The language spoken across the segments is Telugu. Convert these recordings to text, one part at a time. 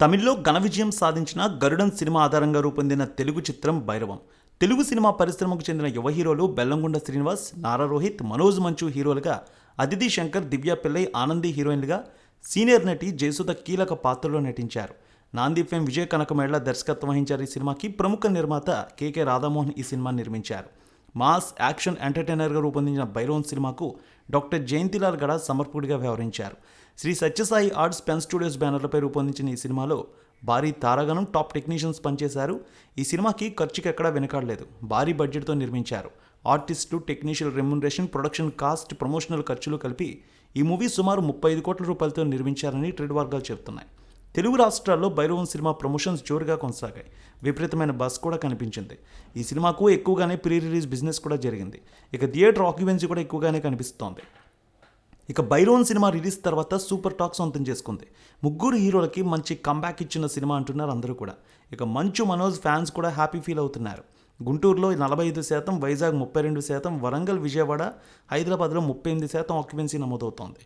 తమిళ్ళో ఘన విజయం సాధించిన గరుడన్ సినిమా ఆధారంగా రూపొందిన తెలుగు చిత్రం భైరవం. తెలుగు సినిమా పరిశ్రమకు చెందిన యువ హీరోలు బెల్లంకొండ శ్రీనివాస్ నారా రోహిత్ మనోజ్ మంచు హీరోలుగా అదితి శంకర్ దివ్య పిల్లై ఆనంది హీరోయిన్లుగా సీనియర్ నటి జయసుధ కీలక పాత్రలో నటించారు. నాంది ఫేమ్ విజయ కనకమేళ్ళ దర్శకత్వం వహించారు. ఈ సినిమాకి ప్రముఖ నిర్మాత కేకే రాధామోహన్ ఈ సినిమా నిర్మించారు. మాస్ యాక్షన్ ఎంటర్టైనర్గా రూపొందించిన భైరవన్ సినిమాకు డాక్టర్ జయంతిలాల్ గడ సమర్పకుడిగా వ్యవహరించారు. Sri Sathyasai arts pen studios బ్యానర్లపై రూపొందించిన ఈ సినిమాలో భారీ తారాగణం టాప్ టెక్నీషియన్స్ పనిచేశారు. ఈ సినిమాకి ఖర్చుకి ఎక్కడా వెనకాడలేదు. భారీ బడ్జెట్తో నిర్మించారు. ఆర్టిస్టులు technical remuneration production cost promotional ఖర్చులు కలిపి ఈ మూవీ సుమారు ముప్పై ఐదు కోట్ల రూపాయలతో నిర్మించారని ట్రేడ్ వర్గాలు చెబుతున్నాయి. తెలుగు రాష్ట్రాల్లో భైరవం సినిమా ప్రమోషన్స్ జోరుగా కొనసాగాయి. విపరీతమైన బస్ కూడా కనిపించింది. ఈ సినిమాకు ఎక్కువగానే ప్రీ రిలీజ్ బిజినెస్ కూడా జరిగింది. ఇక థియేటర్ ఆక్యుపెన్సీ కూడా ఎక్కువగానే కనిపిస్తోంది. ఇక బైరోన్ సినిమా రిలీజ్ తర్వాత సూపర్ టాక్ సొంతం చేసుకుంది. ముగ్గురు హీరోలకి మంచి కంబ్యాక్ ఇచ్చిన సినిమా అంటున్నారు అందరూ కూడా. ఇక మంచు మనోజ్ ఫ్యాన్స్ కూడా హ్యాపీ ఫీల్ అవుతున్నారు. గుంటూరులో నలభై ఐదు శాతం వైజాగ్ ముప్పై రెండు శాతం వరంగల్ విజయవాడ హైదరాబాద్లో ముప్పై ఎనిమిది శాతం ఆక్యుపెన్సీ నమోదవుతోంది.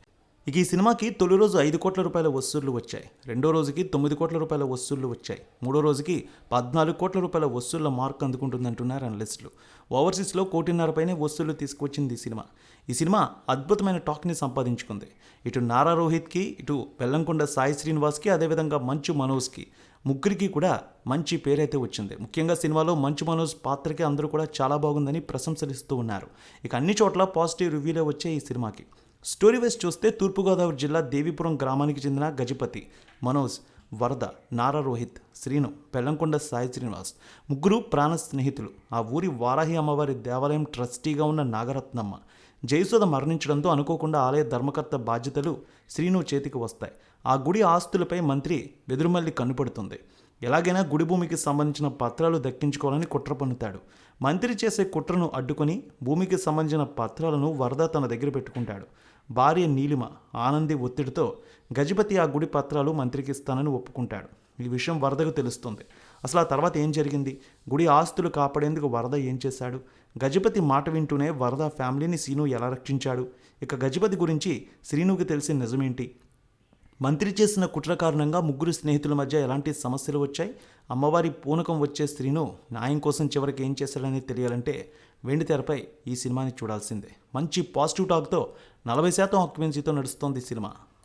ఇక ఈ సినిమాకి తొలి రోజు ఐదు కోట్ల రూపాయల వసూళ్ళు వచ్చాయి. రెండో రోజుకి తొమ్మిది కోట్ల రూపాయల వసూళ్ళు వచ్చాయి. మూడో రోజుకి పద్నాలుగు కోట్ల రూపాయల వసూళ్ళ మార్క్ అందుకుంటుందంటున్నారు అనలిస్టులు. ఓవర్సీస్లో కోటిన్నరపైనే వసూళ్ళు తీసుకొచ్చింది ఈ సినిమా. ఈ సినిమా అద్భుతమైన టాక్ని సంపాదించుకుంది. ఇటు నారా రోహిత్కి ఇటు బెల్లంకొండ సాయి శ్రీనివాస్కి అదేవిధంగా మంచు మనోజ్కి ముగ్గురికి కూడా మంచి పేరైతే వచ్చింది. ముఖ్యంగా సినిమాలో మంచు మనోజ్ పాత్రకి అందరూ కూడా చాలా బాగుందని ప్రశంసలు ఇస్తూ ఉన్నారు. ఇక అన్ని చోట్ల పాజిటివ్ రివ్యూలే వచ్చాయి ఈ సినిమాకి. స్టోరీ వైస్ చూస్తే తూర్పుగోదావరి జిల్లా దేవీపురం గ్రామానికి చెందిన గజపతి మనోజ్ వరద నారా రోహిత్ శ్రీను పెళ్ళంకొండ సాయి శ్రీనివాస్ ముగ్గురు ప్రాణ స్నేహితులు. ఆ ఊరి వారాహి అమ్మవారి దేవాలయం ట్రస్టీగా ఉన్న నాగరత్నమ్మ. జయసుధ మరణించడంతో అనుకోకుండా ఆలయ ధర్మకర్త బాధ్యతలు శ్రీను చేతికి వస్తాయి. ఆ గుడి ఆస్తులపై మంత్రి వెదురుమల్లి కన్నుపడుతుంది. ఎలాగైనా గుడి భూమికి సంబంధించిన పత్రాలు దక్కించుకోవాలని కుట్ర పన్నుతాడు. మంత్రి చేసే కుట్రను అడ్డుకొని భూమికి సంబంధించిన పత్రాలను వరద తన దగ్గర పెట్టుకుంటాడు. భార్య నీలిమ ఆనంది ఒత్తిడితో గజపతి ఆ గుడి పత్రాలు మంత్రికి ఇస్తానని ఒప్పుకుంటాడు. ఈ విషయం వరదకు తెలుస్తుంది. అసలు ఆ తర్వాత ఏం జరిగింది? గుడి ఆస్తులు కాపాడేందుకు వరద ఏం చేశాడు? గజపతి మాట వింటూనే వరద ఫ్యామిలీని శ్రీను ఎలా రక్షించాడు? ఇక గజపతి గురించి శ్రీనుకి తెలిసిన నిజమేంటి? మంత్రి చేసిన కుట్ర కారణంగా ముగ్గురు స్నేహితుల మధ్య ఎలాంటి సమస్యలు వచ్చాయి? అమ్మవారి పూనకం వచ్చే స్త్రీను న్యాయం కోసం చివరికి ఏం చేశాడని తెలియాలంటే వెండి తెరపై ఈ సినిమాని చూడాల్సిందే. మంచి పాజిటివ్ టాక్తో నలభై శాతం ఆక్యుపెన్సీతో నడుస్తోంది ఈ సినిమా.